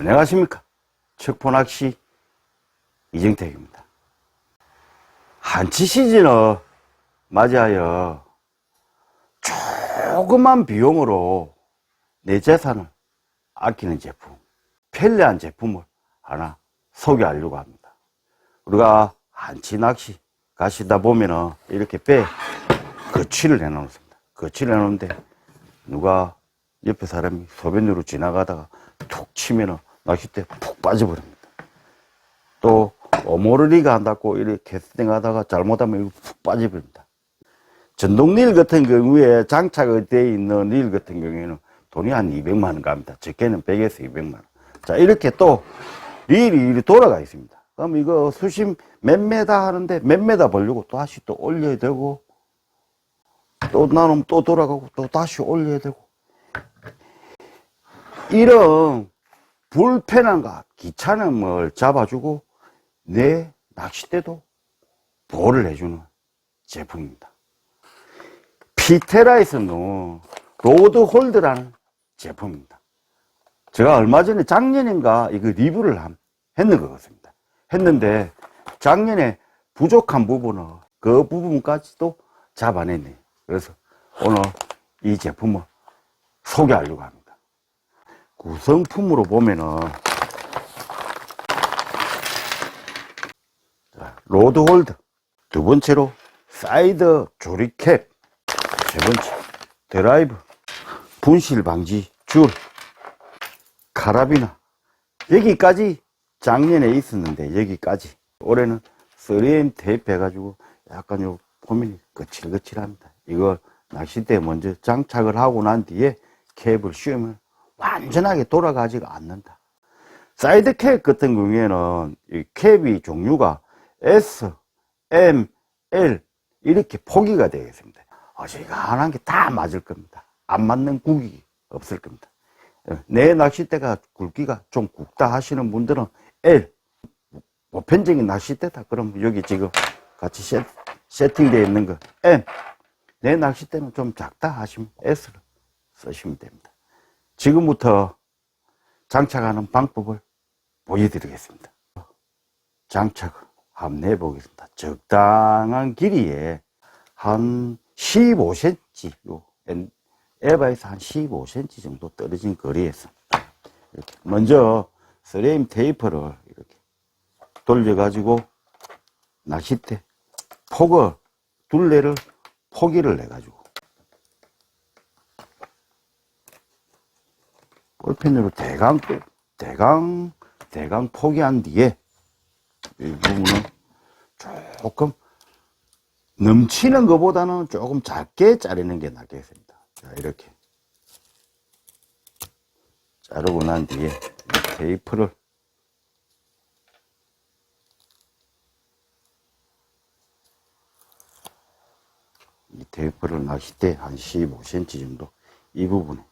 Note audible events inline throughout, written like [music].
안녕하십니까. 척포낚시 이정택입니다. 한치 시즌을 맞이하여 조그만 비용으로 내 재산을 아끼는 제품, 편리한 제품을 하나 소개하려고 합니다. 우리가 한치 낚시 가시다 보면은 이렇게 배 거치를 해놓습니다. 거치를 해놓는데 누가 옆에 사람이 소변으로 지나가다가 툭 치면은 낚싯대 푹 빠져버립니다. 또 오모르리가 한다고 이렇게 캐스팅 하다가 잘못하면 이거 푹 빠져버립니다. 전동 릴 같은 경우에 장착이 되어 있는 릴 같은 경우에는 돈이 한 200만 원 갑니다. 적게는 100에서 200만 원. 자, 이렇게 또 릴이 돌아가 있습니다. 그럼 이거 수심 몇 메다 하는데 몇 메다 벌려고 또 다시 또 올려야 되고 또 나누면 또 돌아가고 또 다시 올려야 되고 이런 불편함과 귀찮음을 잡아주고 내 낚싯대도 보호를 해주는 제품입니다. 피테라에서는 로드 홀드라는 제품입니다. 제가 얼마 전에 작년인가 이거 리뷰를 함- 했는 것 같습니다. 했는데 작년에 부족한 부분을 그 부분까지도 잡아냈네. 그래서 오늘 이 제품을 소개하려고 합니다. 구성품으로 보면은 자, 로드 홀드. 두 번째로 사이드 조리캡. 세 번째 드라이브. 분실 방지 줄. 카라비나. 여기까지 작년에 있었는데 여기까지. 올해는 3M 테이프 해가지고 약간 요 포면이 거칠거칠합니다. 이걸 낚싯대에 먼저 장착을 하고 난 뒤에 캡을 씌우면 완전하게 돌아가지가 않는다. 사이드 캡 같은 경우에는 이 캡이 종류가 S, M, L 이렇게 포기가 되겠습니다. 어지간한 게 다 맞을 겁니다. 안 맞는 국이 없을 겁니다. 내 낚싯대가 굵기가 좀 굵다 하시는 분들은 L 보편적인 낚싯대다. 그럼 여기 지금 같이 세, 세팅되어 있는 거 M 내 낚싯대는 좀 작다 하시면 S를 쓰시면 됩니다 지금부터 장착하는 방법을 보여드리겠습니다. 장착을 한번 해보겠습니다. 적당한 길이에 한 15cm 요 엔- 에바에서 한 15cm 정도 떨어진 거리에서 이렇게 먼저 스레임 테이프를 이렇게 돌려가지고 낚싯대 폭을 둘레를 포기를 내가지고 볼펜으로 대강 또- 대강 대강 포기한 뒤에 이 부분은 조금 넘치는 것보다는 조금 작게 자르는 게 낫겠습니다. 자, 이렇게. 자르고 난 뒤에 이 테이프를 이 테이프를 낚싯대 한 15cm 정도 이 부분에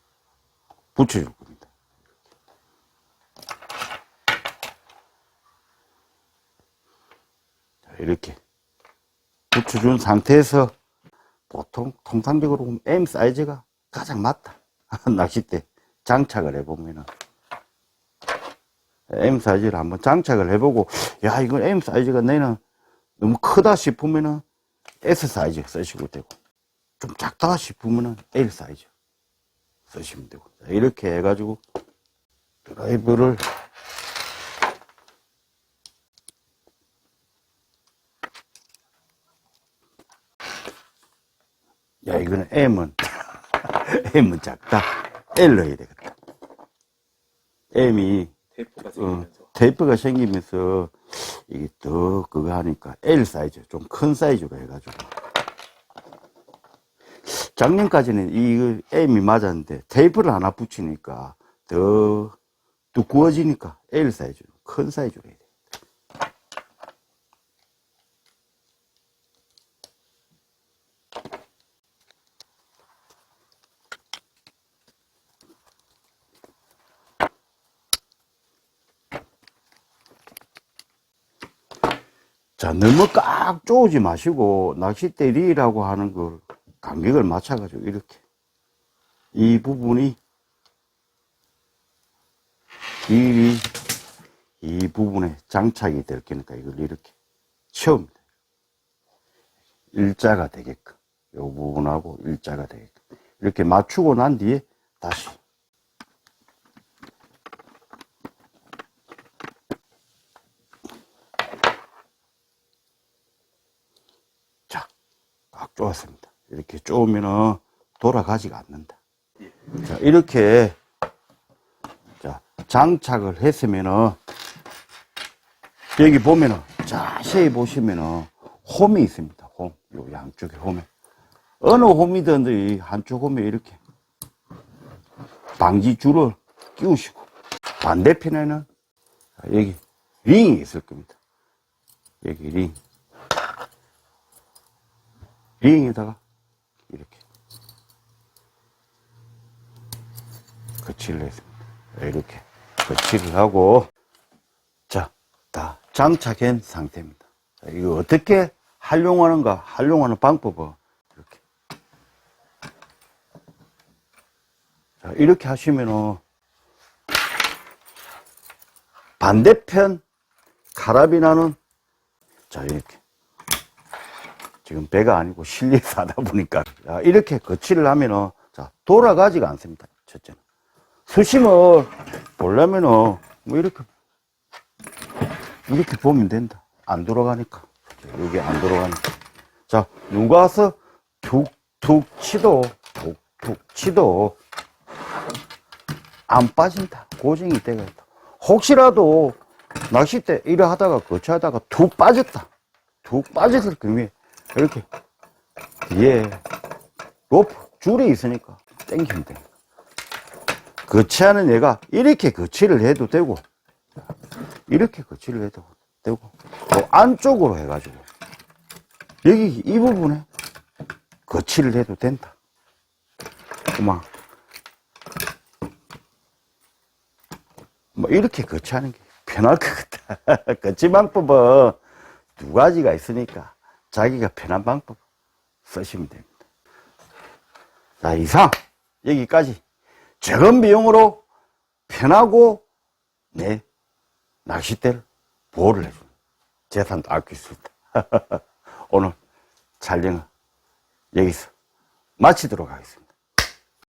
붙여줄 겁니다. 이렇게 붙여준 상태에서 보통 통상적으로 보면 M 사이즈가 가장 맞다. [laughs] 낚싯대 장착을 해보면은 M 사이즈를 한번 장착을 해보고 야 이건 M 사이즈가 내는 너무 크다 싶으면은 S 사이즈 쓰시고 되고 좀 작다 싶으면은 L 사이즈 쓰시면 되고 자, 이렇게 해가지고 드라이브를 이거는 M은, [laughs] M은 작다. L 넣어야 되겠다. M이, 테이프가 어, 생기면서 테이프가 생기면서, 이게 더 그거 하니까 L 사이즈, 좀 큰 사이즈로 해가지고. 작년까지는 이 M이 맞았는데, 테이프를 하나 붙이니까 더 두꺼워지니까 L 사이즈, 큰 사이즈로 해야 돼. 자, 너무 꽉 쪼지 마시고, 낚싯대 리라고 하는 걸 간격을 맞춰가지고, 이렇게. 이 부분이 이, 이 부분에 장착이 될 거니까 이걸 이렇게 채웁니다. 일자가 되게끔. 이 부분하고 일자가 되게끔. 이렇게 맞추고 난 뒤에 다시. 쪼았습니다. 이렇게 쪼으면은 돌아가지가 않는다. 자, 이렇게 자, 장착을 했으면은 여기 보면은 자세히 보시면은 홈이 있습니다. 홈. 요 양쪽에 홈에. 어느 홈이든 이 한쪽 홈에 이렇게 방지줄을 끼우시고 반대편에는 여기 링이 있을 겁니다. 여기 링. 링에다가 이렇게 거치를 했습니다. 이렇게 거치를 하고 자, 다 장착한 상태입니다. 자, 이거 어떻게 활용하는가, 활용하는 방법은 이렇게. 자, 이렇게 하시면은 반대편 카라비나는 자, 이렇게. 지금 배가 아니고 실내에서 하다 보니까 자, 이렇게 거치를 하면은 자, 돌아가지가 않습니다. 첫째는. 수심을 보려면은 뭐 이렇게 이렇게 보면 된다. 안 돌아가니까. 여기 안 돌아가니까. 자, 누가 와서 툭툭 치도, 툭툭 치도 안 빠진다. 고정이 되가 있다. 혹시라도 낚싯대 이래 하다가 거치하다가 툭 빠졌다. 툭 빠졌을 경우에 이렇게 뒤에 로프, 줄이 있으니까 땡기면 돼. 거치하는 얘가 이렇게 거치를 해도 되고 이렇게 거치를 해도 되고 또 안쪽으로 해가지고 여기 이 부분에 거치를 해도 된다. 그만 뭐 이렇게 거치하는 게 편할 것 같다. [laughs] 거치 방법은 두 가지가 있으니까 자기가 편한 방법 쓰시면 됩니다. 자 이상 여기까지 적은 비용으로 편하고 내 낚싯대를 보호를 해주는 재산도 아낄 수 있다. 오늘 촬영은 여기서 마치도록 하겠습니다.